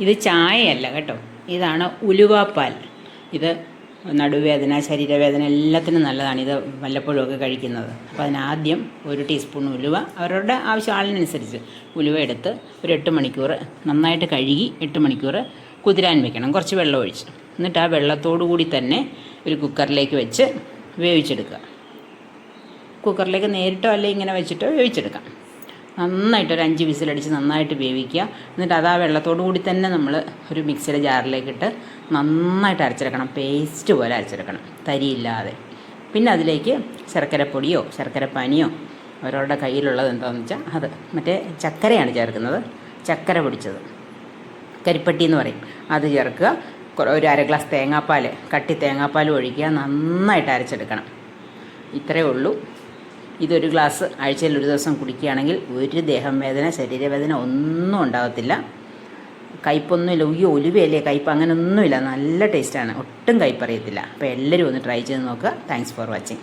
ഇത് ചായയല്ല കേട്ടോ. ഇതാണ് ഉലുവാപ്പാൽ. ഇത് നടുവേദന ശരീരവേദന എല്ലാത്തിനും നല്ലതാണ്. ഇത് വല്ലപ്പോഴും ഒക്കെ കഴിക്കുന്നത്. അപ്പോൾ അതിനാദ്യം ഒരു ടീസ്പൂൺ ഉലുവ അവരുടെ ആവശ്യം ആളിനനുസരിച്ച് ഉലുവ എടുത്ത് ഒരു എട്ട് മണിക്കൂർ നന്നായിട്ട് കഴുകി എട്ട് മണിക്കൂർ കുതിരാൻ വെക്കണം. കുറച്ച് വെള്ളം ഒഴിച്ച്. എന്നിട്ട് ആ വെള്ളത്തോടു കൂടി തന്നെ ഒരു കുക്കറിലേക്ക് വെച്ച് വേവിച്ചെടുക്കുക. കുക്കറിലേക്ക് നേരിട്ടോ അല്ലെങ്കിൽ ഇങ്ങനെ വെച്ചിട്ടോ വേവിച്ചെടുക്കാം. നന്നായിട്ട് ഒരു അഞ്ച് വിസിലടിച്ച് നന്നായിട്ട് വേവിക്കുക. എന്നിട്ട് അത് ആ വെള്ളത്തോടു കൂടി തന്നെ നമ്മൾ ഒരു മിക്സിയുടെ ജാറിലേക്കിട്ട് നന്നായിട്ട് അരച്ചെടുക്കണം പേസ്റ്റ് പോലെ അരച്ചെടുക്കണം തരിയില്ലാതെ. പിന്നെ അതിലേക്ക് ശർക്കരപ്പൊടിയോ ശർക്കരപ്പാനിയോ അവരവരുടെ കയ്യിലുള്ളത് എന്താണെന്ന് വെച്ചാൽ അത് മറ്റേ ചക്കരയാണ് ചേർക്കുന്നത്. ചക്കര പൊടിച്ചത്. കരിപ്പട്ടി എന്ന് പറയും. അത് ചേർക്കുക. ഒരു അര ഗ്ലാസ് തേങ്ങാപ്പാൽ കട്ടി തേങ്ങാപ്പാൽ ഒഴിക്കുക. നന്നായിട്ട് അരച്ചെടുക്കണം. ഇത്രയേ ഉള്ളൂ. ഇതൊരു ഗ്ലാസ് ആഴ്ചയിൽ ഒരു ദിവസം കുടിക്കുകയാണെങ്കിൽ ഒരു ദേഹം വേദന ശരീരവേദന ഒന്നും ഉണ്ടാകത്തില്ല. കയ്പൊന്നുമില്ല ഉയ്യോ ഒലുവയല്ലേ കയ്പ്? അങ്ങനെയൊന്നുമില്ല നല്ല ടേസ്റ്റാണ് ഒട്ടും കയ്പറിയത്തില്ല. അപ്പോൾ എല്ലാവരും ഒന്ന് ട്രൈ ചെയ്ത് നോക്കുക താങ്ക്സ് ഫോർ വാച്ചിങ്